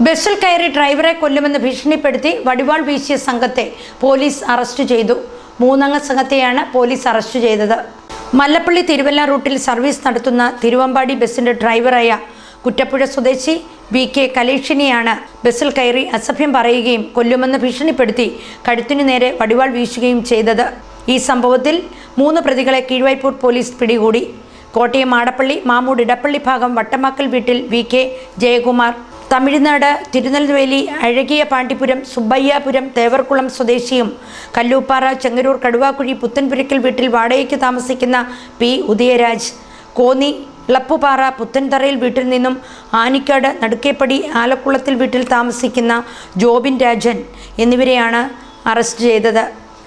ബസ്സിൽ കയറി ഡ്രൈവറെ കൊല്ലുമെന്ന് ഭീഷണിപ്പെടുത്തി വടിവാൾ വീശിയ സംഘത്തെ പോലീസ് അറസ്റ്റ് ചെയ്തു. മൂന്നംഗ സംഘത്തെയാണ് പോലീസ് അറസ്റ്റ് ചെയ്തത്. മല്ലപ്പള്ളി തിരുവല്ല റൂട്ടിൽ സർവീസ് നടത്തുന്ന തിരുവമ്പാടി ബസ്സിന്റെ ഡ്രൈവറായ കുറ്റപ്പുഴ സ്വദേശി വി കെ കലേഷിനെയാണ് ബസ്സിൽ കയറി അസഭ്യം പറയുകയും കൊല്ലുമെന്ന് ഭീഷണിപ്പെടുത്തി കഴുത്തിനു നേരെ വടിവാൾ വീശുകയും ചെയ്തത്. ഈ സംഭവത്തിൽ മൂന്ന് പ്രതികളെ കീഴ്വായ്പൂർ പോലീസ് പിടികൂടി. കോട്ടയം മാടപ്പള്ളി മാമൂട് ഇടപ്പള്ളി ഭാഗം വട്ടമാക്കൽ വീട്ടിൽ വി കെ ജയകുമാർ തമിഴ്നാട് തിരുനെൽവേലി അഴകിയ പാണ്ഡിപുരം സുബ്ബയ്യാപുരം തേവർക്കുളം സ്വദേശിയും കല്ലൂപ്പാറ ചെങ്ങരൂർ കടുവാക്കുഴി പുത്തൻപുരയ്ക്കൽ വീട്ടിൽ വാടകയ്ക്ക് താമസിക്കുന്ന പി ഉദയരാജ്. കോന്നി ഇളപ്പുപാറ പുത്തൻതറയിൽ വീട്ടിൽ നിന്നും ആനിക്കാട് നടുക്കേപ്പടി ആലക്കുളത്തിൽ വീട്ടിൽ താമസിക്കുന്ന ജോബിൻ രാജൻ എന്നിവരെയാണ് അറസ്റ്റ് ചെയ്തത്.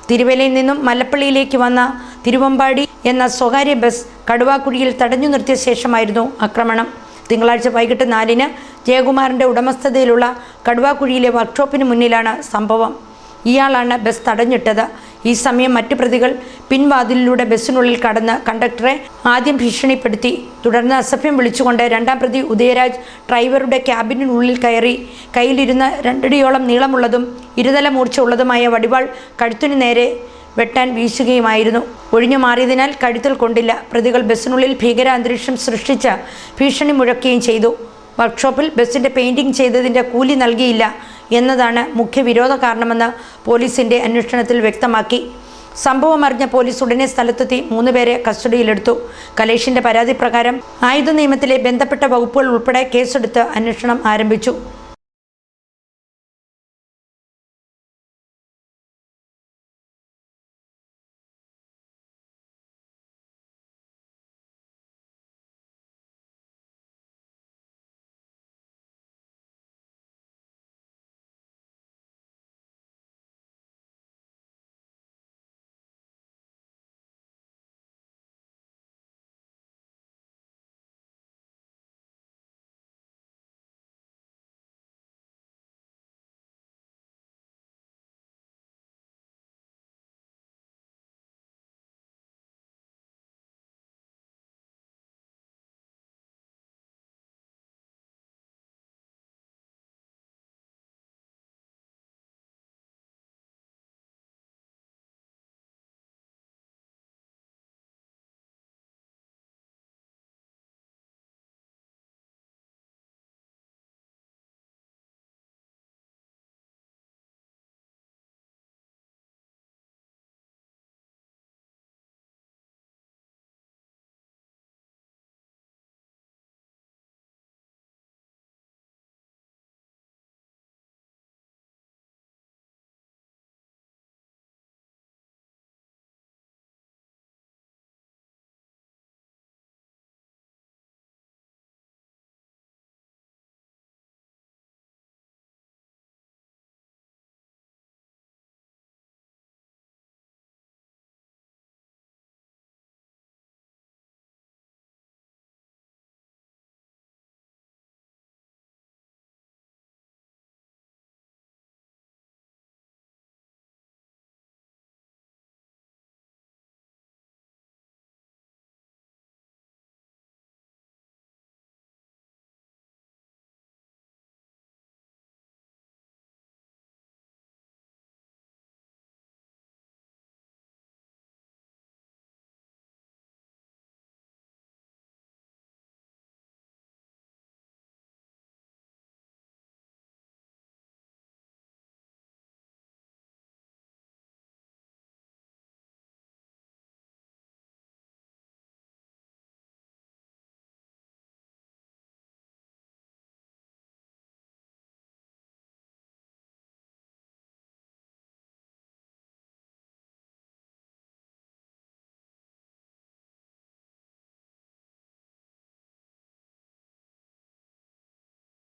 തിരുവല്ലയിൽ നിന്നും മലപ്പള്ളിയിലേക്ക് വന്ന തിരുവമ്പാടി എന്ന സ്വകാര്യ ബസ് കടുവാക്കുഴിയിൽ തടഞ്ഞു നിർത്തിയ ശേഷമായിരുന്നു ആക്രമണം. തിങ്കളാഴ്ച വൈകിട്ട് നാലിന് ജയകുമാറിന്റെ ഉടമസ്ഥതയിലുള്ള കടുവാക്കുഴിയിലെ വർക്ക്ഷോപ്പിന് മുന്നിലാണ് സംഭവം. ഇയാളാണ് ബസ് തടഞ്ഞിട്ടത്. ഈ സമയം മറ്റു പ്രതികൾ പിൻവാതിലിലൂടെ ബസ്സിനുള്ളിൽ കടന്ന് കണ്ടക്ടറെ ആദ്യം ഭീഷണിപ്പെടുത്തി. തുടർന്ന് അസഭ്യം വിളിച്ചുകൊണ്ട് രണ്ടാം പ്രതി ഉദയരാജ് ഡ്രൈവറുടെ ക്യാബിനുള്ളിൽ കയറി കയ്യിലിരുന്ന രണ്ടടിയോളം നീളമുള്ളതും ഇരുതല മൂർച്ച ഉള്ളതുമായ വടിവാൾ കഴുത്തിനു നേരെ വെട്ടാൻ വീശുകയുമായിരുന്നു. ഒഴിഞ്ഞു മാറിയതിനാൽ കഴുത്തിൽ കൊണ്ടില്ല. പ്രതികൾ ബസ്സിനുള്ളിൽ ഭീകരാന്തരീക്ഷം സൃഷ്ടിച്ച ഭീഷണി മുഴക്കുകയും ചെയ്തു. വർക്ക്ഷോപ്പിൽ ബസ്സിന്റെ പെയിന്റിംഗ് ചെയ്തതിന്റെ കൂലി നൽകിയില്ല എന്നതാണ് മുഖ്യ വിരോധ കാരണമെന്ന് പോലീസിന്റെ അന്വേഷണത്തിൽ വ്യക്തമാക്കി. സംഭവം അറിഞ്ഞ പോലീസ് ഉടനെ സ്ഥലത്തെത്തി മൂന്നുപേരെ കസ്റ്റഡിയിലെടുത്തു. കലേഷിന്റെ പരാതി പ്രകാരം ആയുധ നിയമത്തിലെ ബന്ധപ്പെട്ട വകുപ്പുകൾ ഉൾപ്പെടെ കേസെടുത്ത് അന്വേഷണം ആരംഭിച്ചു.